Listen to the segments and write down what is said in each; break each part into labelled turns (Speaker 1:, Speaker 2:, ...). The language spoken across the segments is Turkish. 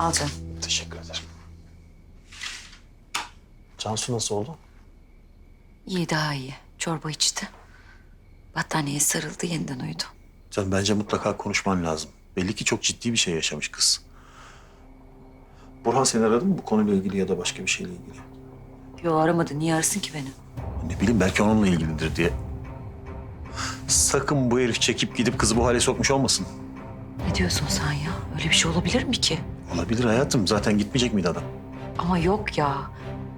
Speaker 1: Al canım.
Speaker 2: Teşekkür ederim. Cansu nasıl oldu?
Speaker 1: İyi daha iyi. Çorba içti. Battaniyeye sarıldı yeniden uyudu.
Speaker 2: Can bence mutlaka konuşman lazım. Belli ki çok ciddi bir şey yaşamış kız. Burhan seni aradı mı bu konuyla ilgili ya da başka bir şeyle ilgili?
Speaker 1: Yo aramadı. Niye arasın ki beni?
Speaker 2: Ne bileyim belki onunla ilgilidir diye. Sakın bu herif çekip gidip kızı bu hale sokmuş olmasın.
Speaker 1: Ne diyorsun sen ya? Öyle bir şey olabilir mi ki?
Speaker 2: Olabilir hayatım. Zaten gitmeyecek miydi adam?
Speaker 1: Ama yok ya.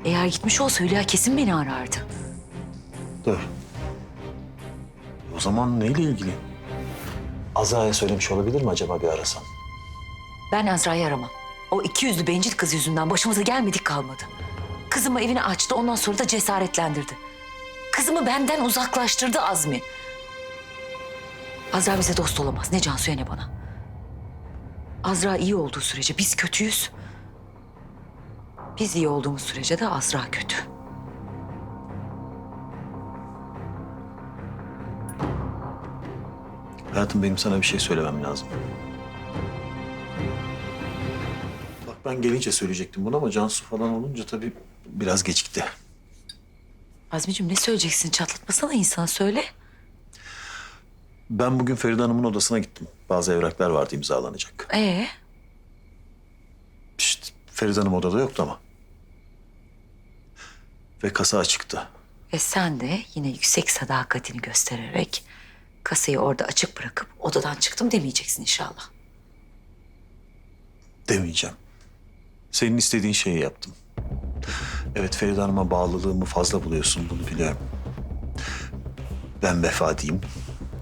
Speaker 1: Eğer gitmiş olsa Hülya kesin beni arardı.
Speaker 2: Dur. O zaman neyle ilgili? Azra'ya söylemiş olabilir mi acaba bir arasan?
Speaker 1: Ben Azra'yı aramam. O iki yüzlü bencil kız yüzünden başımıza gelmedik kalmadı. Kızımı evine açtı ondan sonra da cesaretlendirdi. Kızımı benden uzaklaştırdı Azmi. Azra bize dost olamaz. Ne Cansu'ya ne bana. Azra iyi olduğu sürece biz kötüyüz. Biz iyi olduğumuz sürece de Azra kötü.
Speaker 2: Hayatım benim sana bir şey söylemem lazım. Bak ben gelince söyleyecektim bunu ama Cansu falan olunca tabii biraz gecikti.
Speaker 1: Azmi'cim ne söyleyeceksin? Çatlatmasana insan söyle.
Speaker 2: Ben bugün Feride Hanım'ın odasına gittim. Bazı evraklar vardı imzalanacak.
Speaker 1: Ee,
Speaker 2: İşte Feride Hanım odada yoktu ama. Ve kasa açıktı.
Speaker 1: e sen de yine yüksek sadakatini göstererek kasayı orada açık bırakıp odadan çıktım demeyeceksin inşallah.
Speaker 2: Demeyeceğim. Senin istediğin şeyi yaptım. Evet Feride Hanım'a bağlılığımı fazla buluyorsun bunu biliyorum. Ben vefa diyeyim.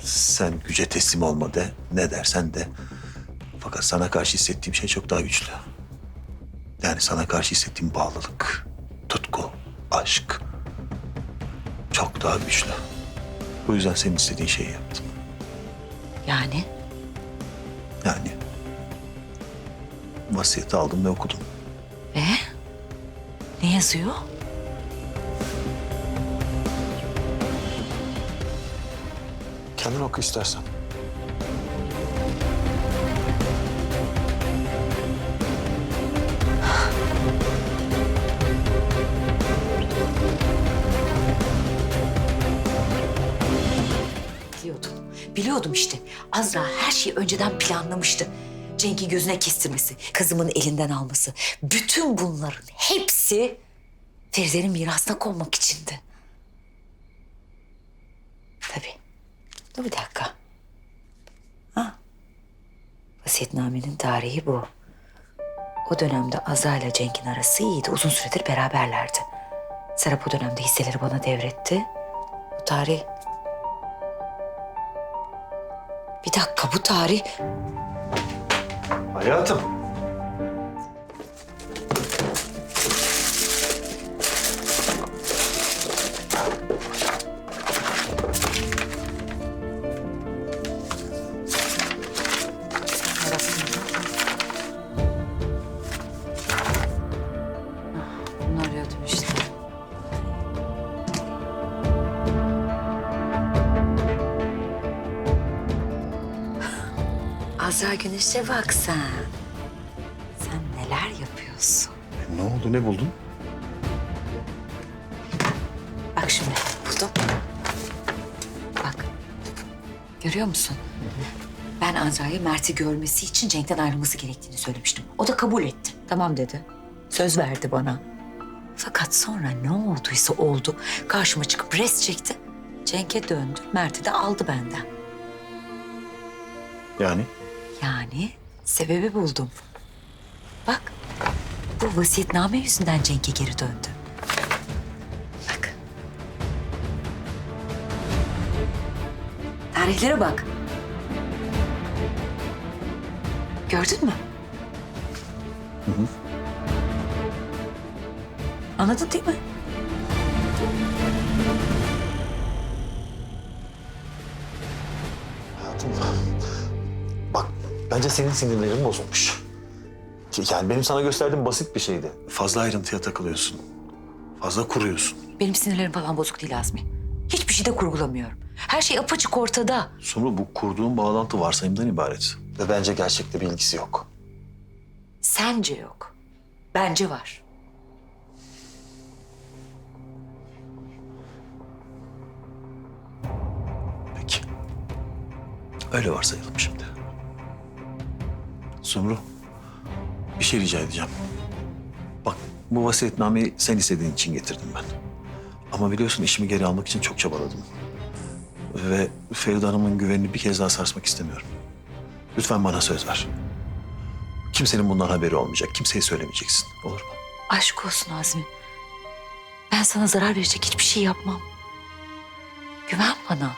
Speaker 2: Sen güce teslim olma de. Ne dersen de. Fakat sana karşı hissettiğim şey çok daha güçlü. Yani sana karşı hissettiğim bağlılık, tutku, aşk. Çok daha güçlü. Bu yüzden senin istediğin şeyi yaptım.
Speaker 1: Yani
Speaker 2: Yani vasiyeti aldım ve okudum.
Speaker 1: e ne yazıyor?
Speaker 2: Kendin oku istersen.
Speaker 1: Biliyordum. Biliyordum işte. Azra her şeyi önceden planlamıştı. Cenk'i gözüne kestirmesi, kızımın elinden alması. Bütün bunların hepsi Feride'nin mirasına konmak içindi. Tabii. Dur bir dakika. Ha. Vasiyetnamenin tarihi bu. O dönemde Azra ile Cenk'in arası iyiydi. Uzun süredir beraberlerdi. Serap o dönemde hisseleri bana devretti. Bu tarih bir dakika bu tarih
Speaker 2: Hayatım.
Speaker 1: Azra Güneş'e bak sen. Sen neler yapıyorsun?
Speaker 2: Ne oldu ne buldun?
Speaker 1: Bak şimdi buldum. Bak. Görüyor musun? Ben Azra'ya Mert'i görmesi için Cenk'ten ayrılması gerektiğini söylemiştim. O da kabul etti. Tamam dedi. Söz verdi bana. Fakat sonra ne olduysa oldu. Karşıma çıkıp res çekti. Cenk'e döndü. Mert'i de aldı benden.
Speaker 2: Yani?
Speaker 1: Yani sebebi buldum. Bak. Bu vasiyetname yüzünden Cenk'e geri döndü. Bak. Tarihlere bak. Gördün mü? Anladın değil mi?
Speaker 2: Bence senin sinirlerin bozulmuş. Yani benim sana gösterdiğim basit bir şeydi. Fazla ayrıntıya takılıyorsun. Fazla kuruyorsun.
Speaker 1: Benim sinirlerim falan bozuk değil Azmi. Hiçbir şey de kurgulamıyorum. Her şey apaçık ortada.
Speaker 2: Sumru bu kurduğun bağlantı varsayımdan ibaret. Ve bence gerçekte bir ilgisi yok.
Speaker 1: Sence yok. Bence var.
Speaker 2: Peki. Öyle varsayalım şimdi. Sumru, bir şey rica edeceğim. Bak bu vasiyetnameyi sen istediğin için getirdim ben. Ama biliyorsun işimi geri almak için çok çabaladım. Ve Feride Hanım'ın güvenini bir kez daha sarsmak istemiyorum. Lütfen bana söz ver. Kimsenin bundan haberi olmayacak. Kimseye söylemeyeceksin. Olur mu?
Speaker 1: Aşk olsun Azmi. Ben sana zarar verecek hiçbir şey yapmam. Güven bana.